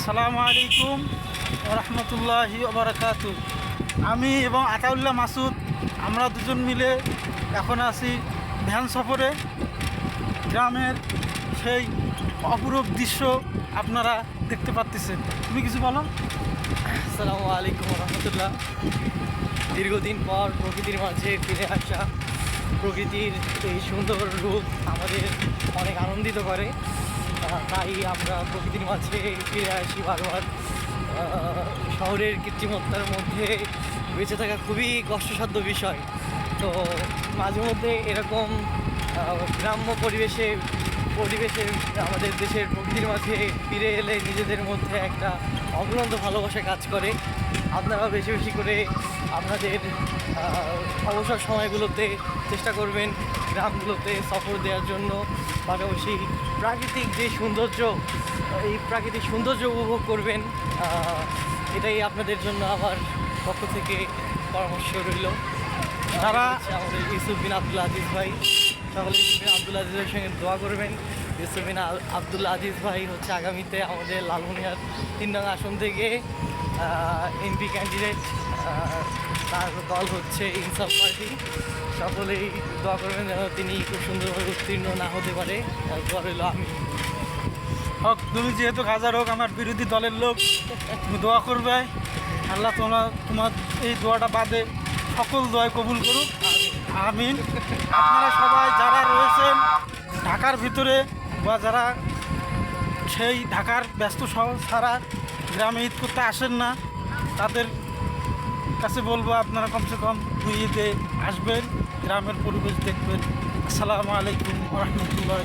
আসসালামু আলাইকুম রহমতুল্লাহি ওবরাকাত আমি এবং আতাউল্লাহ মাসুদ, আমরা দুজন মিলে এখন আছি ভ্যান সফরে। গ্রামের সেই অপরূপ দৃশ্য আপনারা দেখতে পাচ্ছেন তুমি কিছু বলো? আসসালামু আলাইকুম রহমতুল্লাহ। দীর্ঘদিন পর প্রকৃতির মাঝে ফিরে আসা। প্রকৃতির এই সুন্দর রূপ আমাদের অনেক আনন্দিত করে। তাই আমরা প্রকৃতির মাঝে ফিরে আসি বারবার। শহরের কৃত্রিমত্তার মধ্যে বেঁচে থাকা খুবই কষ্টসাধ্য বিষয়। তো মাঝে মধ্যে এরকম গ্রাম্য পরিবেশে পরিবেশে আমাদের দেশের প্রকৃতির মাঝে ফিরে এলে নিজেদের মধ্যে একটা অফুরন্ত ভালোবাসা কাজ করে। আপনারা বেশি বেশি করে আপনাদের অবসর সময়গুলোতে চেষ্টা করবেন গ্রামগুলোতে সফর দেওয়ার জন্য। পাশাপাশি প্রাকৃতিক যে সৌন্দর্য এই প্রাকৃতিক সৌন্দর্য উপভোগ করবেন এটাই আপনাদের জন্য আমার পক্ষ থেকে পরামর্শ রইল। তারা আমাদের ইউসুফ বিন আব্দুল আজিজ ভাই সকলে ইউসুফ বিন আব্দুল আজিজের সঙ্গে দোয়া করবেন। ইউসুফ বিন আল- আব্দুল আজিজ ভাই হচ্ছে আগামীতে আমাদের লালমনিহাট তিন নং আসন থেকে এমপি ক্যান্ডিডেট তার দল হচ্ছে ইনসাফ পার্টি। সকলেই দোয়া করবেন যেন তিনি খুব সুন্দরভাবে উত্তীর্ণ না হতে পারে। দোয়া রইল আমি। হক, তুমি যেহেতু হাজার হোক, আমার বিরোধী দলের লোক, তুমি দোয়া করবে। আল্লাহ তোমার তোমার এই দোয়াটা বাদে সকল দোয়াই কবুল করুক। আমিন। আপনারা সবাই যারা রয়েছেন ঢাকার ভিতরে বা যারা সেই ঢাকার ব্যস্ত শহর ছাড়া গ্রামে ঈদ করতে আসেন না, তাদের কাছে বলব আপনারা কমসে কম দুই ঈদে আসবেন গ্রামের পরিবেশ দেখবেন। আসসালামু আলাইকুম রহমতুল্লাহ